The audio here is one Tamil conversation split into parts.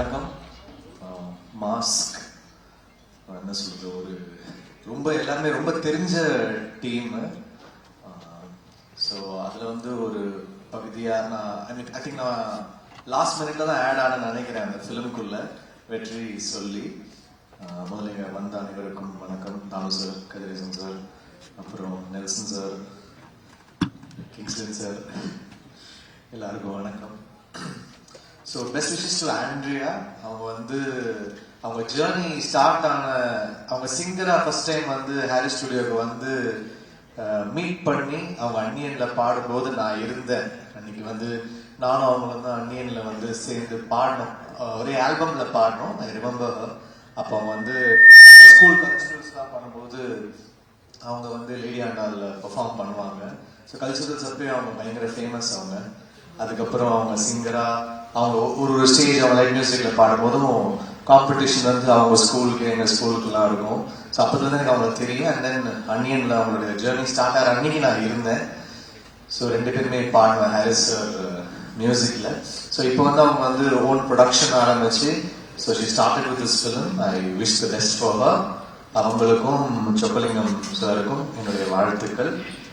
வணக்கம். மாஸ்க். என்ன சொல்றது ஒரு ரொம்ப எல்லாருமே ரொம்ப தெரிஞ்ச டீம் ஸோ அதில் வந்து ஒரு பகுதியாக நான் ஐ மீன் ஐ திங்க் நான் லாஸ்ட் மினிட்ல தான் ஆட் ஆன நினைக்கிறேன் அந்த ஃபிலிமுக்குள்ள வெற்றி சொல்லி. முதலிங்க வந்த அனைவருக்கும் வணக்கம். தானு சார் கதிரேசன் சார் அப்புறம் நெல்சன் சார் கிங்ஸ்டன் சார் எல்லாருக்கும் வணக்கம். So best wishes to Andrea அவங்க வந்து அவங்க ஜேர்னி ஸ்டார்ட் ஆன அவங்க சிங்கரா ஃபர்ஸ்ட் டைம் வந்து ஹாரி ஸ்டுடியோக்கு வந்து மீட் பண்ணி அவங்க அன்னியன்ல பாடும்போது நான் இருந்தேன். அன்னைக்கு வந்து நானும் அவங்க வந்து அன்னியன்ல வந்து சேர்ந்து பாடினோம். ஒரே ஆல்பம்ல பாடினோம். ஐ ரிமெம்பர் அப்போ வந்து நாங்கள் ஸ்கூல் கல்ச்சுரல்ஸ்லாம் பண்ணும்போது அவங்க வந்து லேடி ஆண்டாவில் பெர்ஃபார்ம் பண்ணுவாங்க. ஸோ கல்ச்சுரல்ஸ் அப்பயும் அவங்க பயங்கர ஃபேமஸ் அவங்க. அதுக்கப்புறம் அவங்க சிங்கரா அவங்க ஒரு ஒரு ஸ்டேஜ் அவங்க லைட் மியூசிக்ல பாடும்போதும் காம்படிஷன் வந்து அவங்க ஸ்கூலுக்கு எங்க ஸ்கூலுக்குலாம் இருக்கும். ஸோ அப்போதுலேருந்து எனக்கு அவங்க தெரியும். அண்ட் தென் அன்னியன்ல அவங்களுடைய ஜேர்னி ஸ்டார்ட் ஆகிற அன்னைக்கு நான் இருந்தேன். ஸோ ரெண்டு பேருமே பாடுவேன் ஹாரிஸ் சார் மியூசிக்ல ஸோ இப்போ வந்து அவங்க வந்து ஓன் ப்ரொடக்ஷன் ஆரம்பிச்சு so she started with this film I wish the best for அவங்களுக்கும் சொக்கலிங்கம் சாருக்கும் என்னுடைய வாழ்த்துக்கள்.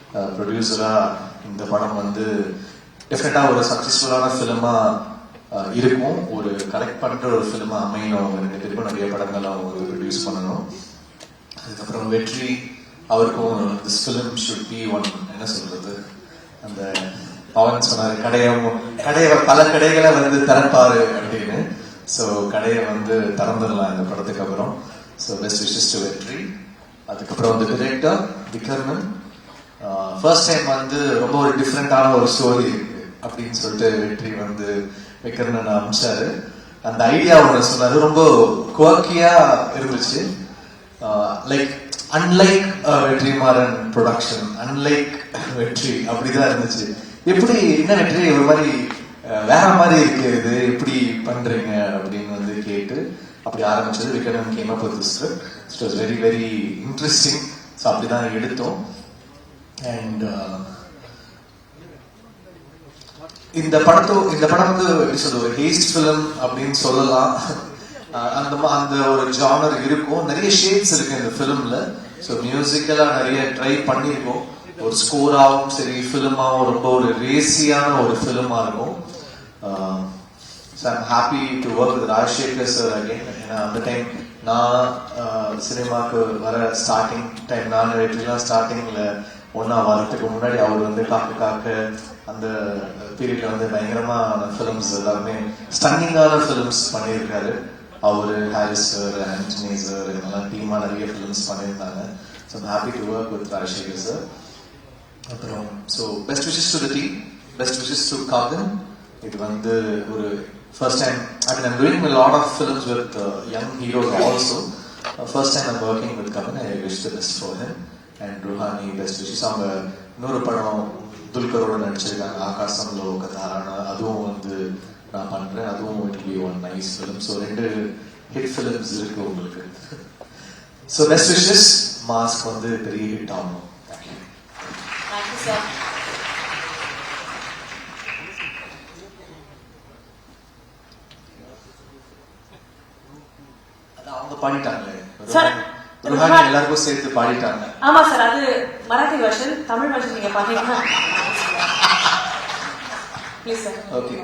Uh, ப்ரொடியூசரா இந்த படம் வந்து டெஃபினட்டாக ஒரு சக்ஸஸ்ஃபுல்லான ஃபிலிமா இருக்கும். ஒரு கலெக்ட் பண்ற ஒரு ஃபிலிமா அமையணும். அவங்க ரெண்டு பேருக்கும் நிறைய படங்கள் அவங்க ப்ரொடியூஸ் பண்ணணும். அதுக்கப்புறம் வெற்றி அவருக்கும் this film should be one என்ன சொல்றது? அந்த பவன் சொன்னார் கடையை கடையை பல கடைகளை வந்து திறப்பாரு அப்படின்னு. ஸோ கடையை வந்து திறந்துடலாம் இந்த படத்துக்கு அப்புறம். ஸோ பெஸ்ட் விஷஸ் டு வெற்றி. அதுக்கப்புறம் வந்து director Vikraman. Uh, first time வந்து ரொம்ப ஒரு டிஃப்ரெண்டான ஒரு ஸ்டோரி அப்படின்னு சொல்லிட்டு வெற்றி வந்து விக்ரமன் அமிச்சாரு அந்த ஐடியா ஒன்று சொன்னாரு. ரொம்ப குவாக்கியா இருந்துச்சு. Like unlike Vetrimaaran production unlike Vetri அப்படிதான் இருந்துச்சு. எப்படி என்ன வெற்றி? ஒரு மாதிரி வேற மாதிரி இருக்கு இது. எப்படி பண்றீங்க அப்படின்னு வந்து கேட்டு அப்படி ஆரம்பிச்சது Vikram came up with script it was very very interesting so அப்படிதான் எடுத்தோம். அண்ட் இந்த படத்தோ இந்த படம் வந்து எப்படி சொல்றது ஹேஸ்ட் ஃபிலிம் அப்படின்னு சொல்லலாம். அந்த அந்த ஒரு ஜானர் இருக்கும். நிறைய ஷேட்ஸ் இருக்கு இந்த ஃபிலிம்ல ஸோ மியூசிக்கலாக நிறைய ட்ரை பண்ணியிருக்கோம். ஒரு ஸ்கோராகவும் சரி ஃபிலிமாகவும் ரொம்ப ஒரு ரேசியான ஒரு ஃபிலிமாக இருக்கும். So I'm happy to work with Rajasekar sir again ஏன்னா அந்த டைம் நான் சினிமாவுக்கு வர ஸ்டார்டிங் டைம் நான் வெற்றிலாம் ஸ்டார்டிங்கில் ஒன்றா வரதுக்கு முன்னாடி அவர் வந்து காக்க காக்க அந்த பீரியட்ல வந்து பயங்கரமான ஃபிலிம்ஸ் எல்லாருமே ஸ்டன்னிங்கான ஃபிலிம்ஸ் பண்ணியிருக்காரு. அவர் ஹாரிஸ் சார் ஆண்டனி சார் இதெல்லாம் டீமா நிறைய ஃபிலிம்ஸ் பண்ணியிருந்தாங்க. So happy to work with Rajasekar sir அப்புறம் so best wishes to the team best wishes to Kadhan இது வந்து ஒரு first time I mean I'm doing lot of films with young heroes also first time I'm working with Kaman I wish the best for him and Ruhani best wishes அவங்க இன்னொரு படம் துல்கரோட நடிச்சிருக்காங்க ஆகாசம்ல கதாரான அதுவும் வந்து நான் பண்றேன். அதுவும் it be one nice film so ரெண்டு ஹிட் ஃபிலிம்ஸ் இருக்கு உங்களுக்கு. ஸோ பெஸ்ட் விஷஸ் மாஸ்க் வந்து பெரிய ஹிட் ஆகணும். அவங்க பாடிட்டாங்களே. எல்லாருக்கும் சேர்த்து பாடிட்டாங்க. ஆமா சார் அது மராத்தி வெர்ஷன் தமிழ் வெர்ஷன் நீங்க பாத்தீங்கன்னா ஓகே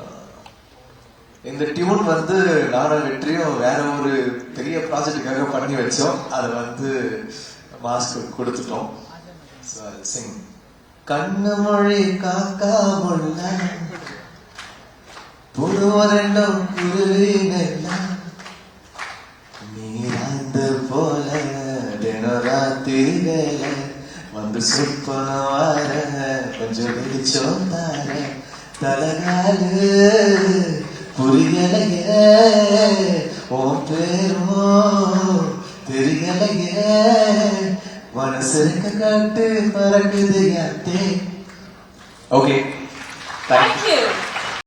uh, இந்த டியூன் வந்து நானும் வெற்றியும் வேற ஒரு பெரிய ப்ராஜெக்டுக்காக பண்ணி வச்சோம். அதை வந்து மாஸ்க் கொடுத்துட்டோம். சிங் கண்ணு மொழி காக்கா முள்ள புதுவரெண்டம் குருவினெல்லாம் நீராந்த போல தினராத்திரி வேலை வந்து சுப்பன வார கொஞ்சம் வெளிச்சம் தாரேன். தலகாலு புரியலையே உன் பேரும் தெரியலையே மனசிருக்க காட்டு பறக்குது யாத்தே ஓகே தேங்க்யூ